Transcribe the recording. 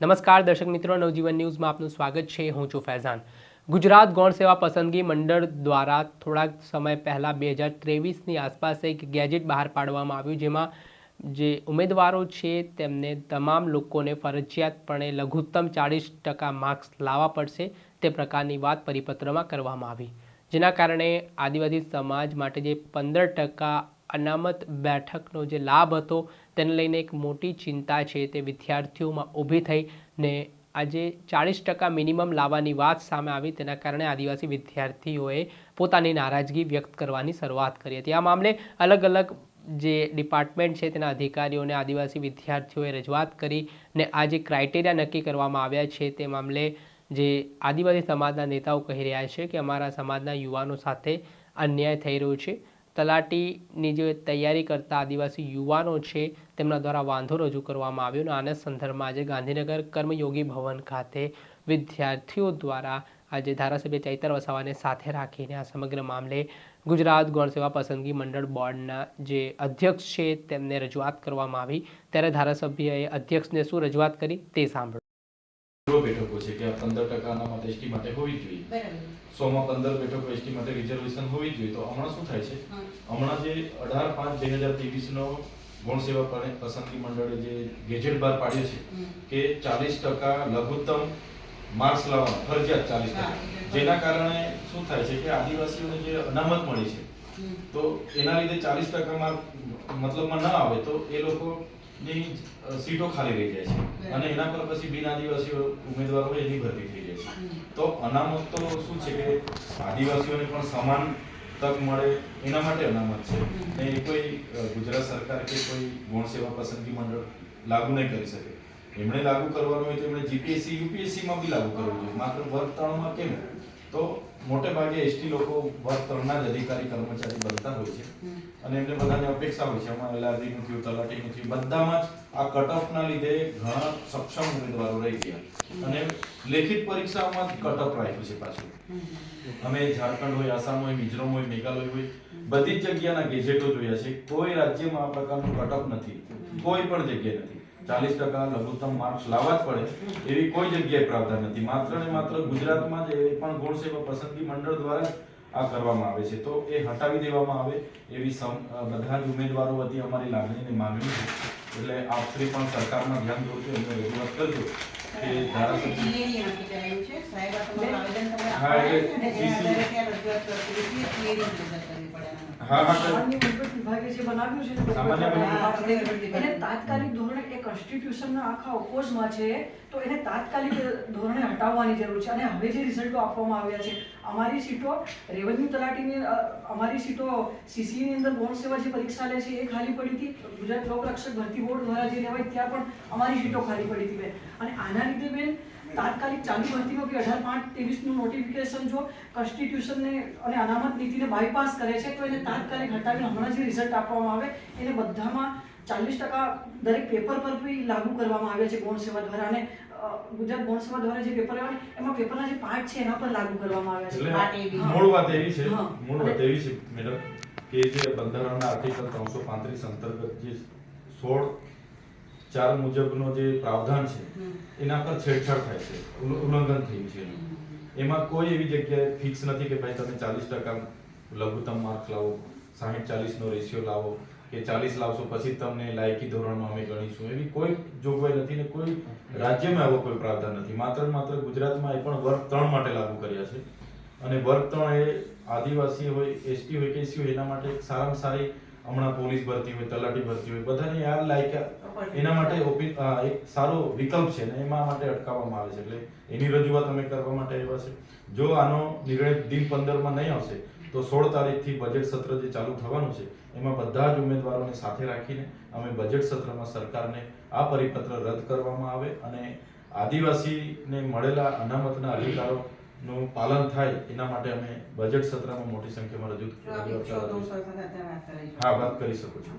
નમસ્કાર દર્શક મિત્રો, નવજીવન ન્યૂઝમાં આપનું સ્વાગત છે. હું છું ફૈઝાન. ગુજરાત ગૌણ સેવા પસંદગી મંડળ દ્વારા થોડાક સમય પહેલાં બે હજાર ત્રેવીસની આસપાસ એક ગેજેટ બહાર પાડવામાં આવ્યું, જેમાં જે ઉમેદવારો છે તેમને તમામ લોકોને ફરજિયાતપણે લઘુત્તમ ચાળીસ ટકા માર્ક્સ લાવવા પડશે તે પ્રકારની વાત પરિપત્રમાં કરવામાં આવી. જેના કારણે આદિવાસી સમાજ માટે જે પંદર ટકા અનામત બેઠકનો જે લાભ હતો તેને લઈને એક મોટી ચિંતા છે તે વિદ્યાર્થીઓમાં ઊભી થઈ ને આજે ચાળીસ ટકા મિનિમમ લાવવાની વાત સામે આવી તેના કારણે આદિવાસી વિદ્યાર્થીઓએ પોતાની નારાજગી વ્યક્ત કરવાની શરૂઆત કરી હતી. આ મામલે અલગ અલગ જે ડિપાર્ટમેન્ટ છે તેના અધિકારીઓને આદિવાસી વિદ્યાર્થીઓએ રજૂઆત કરી ને આ જે ક્રાઇટેરિયા નક્કી કરવામાં આવ્યા છે તે મામલે જે આદિવાસી સમાજના નેતાઓ કહી રહ્યા છે કે અમારા સમાજના યુવાનો સાથે અન્યાય થઈ રહ્યો છે. તલાટીની જે તૈયારી કરતા આદિવાસી યુવાનો છે, તેમના દ્વારા વાંધો રજૂ કરવામાં આવ્યો અને આના સંદર્ભમાં આજે ગાંધીનગર કર્મયોગી ભવન ખાતે વિદ્યાર્થીઓ દ્વારા આજે ધારાસભ્ય ચૈતર વસાવાને સાથે રાખીને આ સમગ્ર મામલે ગુજરાત ગૌણ સેવા પસંદગી મંડળ બોર્ડના જે અધ્યક્ષ છે, તેમને રજૂઆત કરવામાં આવી. ત્યારે ધારાસભ્યએ અધ્યક્ષને શું રજૂઆત કરી તે સાંભળો એવો બેઠકો છે કે આ પંદર ટકાના માટે એસટી માટે હોવી જોઈએ. સોમાં પંદર બેઠકો એસટી માટે રિઝર્વેશન હોવી જોઈએ. તો હમણાં શું થાય છે? હમણાં જે અઢાર પાંચ બે હજાર ત્રેવીસનો ગૌણ સેવા પસંદગી મંડળે જે ગેજેટ બહાર પાડ્યો છે કે ચાલીસ ટકા લઘુત્તમ માર્ક્સ લાવવાના ફરજિયાત ચાલીસ ટકા. જેના કારણે શું થાય છે કે આદિવાસીઓને જે અનામત મળી છે તો એના લીધે ચાલીસ ટકા માર્ક મતલબમાં ન આવે તો એ લોકોની અ, સીટો ખાલી રહી જાય છે. અને એના પર પછી બિન આદિવાસીઓ ઉમેદવારો એની ભરતી થઈ જાય છે. તો અનામત તો શું છે કે આદિવાસીઓને પણ સમાન તક મળે એના માટે અનામત છે. ને એ કોઈ ગુજરાત સરકાર કે કોઈ ગૌણ સેવા પસંદગી મંડળ લાગુ નહીં કરી શકે. એમણે લાગુ કરવાનું હોય તો એમણે જીપીએસસી યુપીએસસીમાં બી લાગુ કરવું જોઈએ. માત્ર વર્ગ ત્રણમાં કેમ? તો મોટે ભાગે એસટી લોકો વર્ગ ત્રણના જ અધિકારી કર્મચારી બનતા હોય છે. અને એમને બધાને અપેક્ષા હોય છે. અમારે એલઆરડીનું થયું તલાટીનું થયું બધામાં જ આ કટ ઓફના લીધે ઘણા સક્ષમ ઉમેદવારો રહી ગયા. અને લેખિત પરીક્ષામાં જ કટ ઓફ રાખ્યું છે પાછું. અમે ઝારખંડ હોય આસામ હોય મિઝોરમ હોય મેઘાલય હોય બધી જ જગ્યાના ગેજેટો જોયા છે. કોઈ રાજ્યમાં આ પ્રકારનું કટ ઓફ નથી કોઈ પણ જગ્યાએ નથી. ચાલીસ ટકા લઘુત્તમ માર્ક્સ લાવવા જ પડે. એવી કોઈ જગ્યાએ પ્રાવધાન નથી. માત્ર ને માત્ર ગુજરાતમાં જ એ પણ ગુણ સેવા પસંદગી મંડળ દ્વારા જ આ કરવામાં આવે છે. તો એ હટાવી દેવામાં આવે એવી સમ- બધા જ ઉમેદવારો વતી અમારી લાગણી અને માંગણી છે. એટલે આપશ્રી પણ સરકારમાં ધ્યાન દોરજો એમને રજૂઆત કરજો કે ધારાસભ્ય હા, એટલે. હા હા સામાન્ય તાત્કાલિક ધોરણે એ કોન્સ્ટિટ્યુશનના આખા ઓપોઝમાં છે, તો એને તાત્કાલિક ધોરણે હટાવવાની જરૂર છે. અને હવે જે રિઝલ્ટો આપવામાં આવ્યા છે, અમારી સીટો રેવન્યુ તલાટીની અમારી સીટો સીસીની અંદર ગૌણ સેવા જે પરીક્ષા લે છે, એ ખાલી પડી હતી. ગુજરાત લોકરક્ષક ભરતી બોર્ડ દ્વારા જે લેવાય ત્યાં પણ અમારી સીટો ખાલી પડી હતી બેન. અને આના લીધે બેન, તાત્કાલિક ચાલુ ભરતીમાં બી અઢાર પાંચ ત્રેવીસનું નોટિફિકેશન જો કોન્સ્ટિટ્યુશનને અને અનામત નીતિને બાયપાસ કરે છે, તો એને તાત્કાલિક હટાવીને હમણાં જે રિઝલ્ટ આપવામાં આવે, એને બધામાં ચાલીસ ટકા દરેક પેપર પર બી લાગુ કરવામાં આવે છે ગૌણ સેવા દ્વારા અને ગુજરાત ગૌણ સેવા દ્વારા જે પેપર આવે એમાં પેપરના જે પાર્ટ છે એના પર લાગુ કરવામાં આવ્યા છે. મૂળ વાત એવી છે મૂળ વાત એવી છે મેડમ કે જે બંધારણના આર્ટિકલ ત્રણસો પાંત્રીસ અંતર્ગત જે સોળ ચાર મુજબનો જે પ્રાવધાન છે એના પર છેડછાડ થાય છે ઉલ્લંઘન થયું છે એમાં કોઈ એવી જગ્યાએ ફિક્સ નથી કે ભાઈ તમે ચાલીસ ટકા લઘુત્તમ માર્ક લાવો સાહીઠ ચાલીસનો રેશિયો લાવો કે ચાલીસ લાવશો પછી તમને લાયકી ધોરણમાં અમે ગણીશું. એવી કોઈ જોગવાઈ નથી ને કોઈ રાજ્યમાં આવો કોઈ પ્રાવધાન નથી. માત્ર માત્ર ગુજરાતમાં એ પણ વર્ગ ત્રણ માટે લાગુ કર્યા છે. અને વર્ગ ત્રણ એ આદિવાસી હોય, એસટી હોય કે એસી હોય, એના માટે સારામાં સારી હમણાં પોલીસ ભરતી હોય, તલાટી ભરતી હોય, બધાને આ લાયકા. એના માટે એક સારો વિકલ્પ છે ને એમાં માટે અટકાવવામાં આવે છે. એટલે એની રજૂઆત અમે કરવા માટે આવ્યા છે. જો આનો નિર્ણય દિન પંદરમાં નહીં આવશે, તો સોળ તારીખથી બજેટ સત્ર જે ચાલુ થવાનું છે એમાં બધા જ ઉમેદવારોને સાથે રાખીને અમે બજેટ સત્રમાં સરકારને આ પરિપત્ર રદ કરવામાં આવે અને આદિવાસીને મળેલા અનામતના અધિકારોનું પાલન થાય એના માટે અમે બજેટ સત્રમાં મોટી સંખ્યામાં રજૂ હા વાત કરી શકો છો.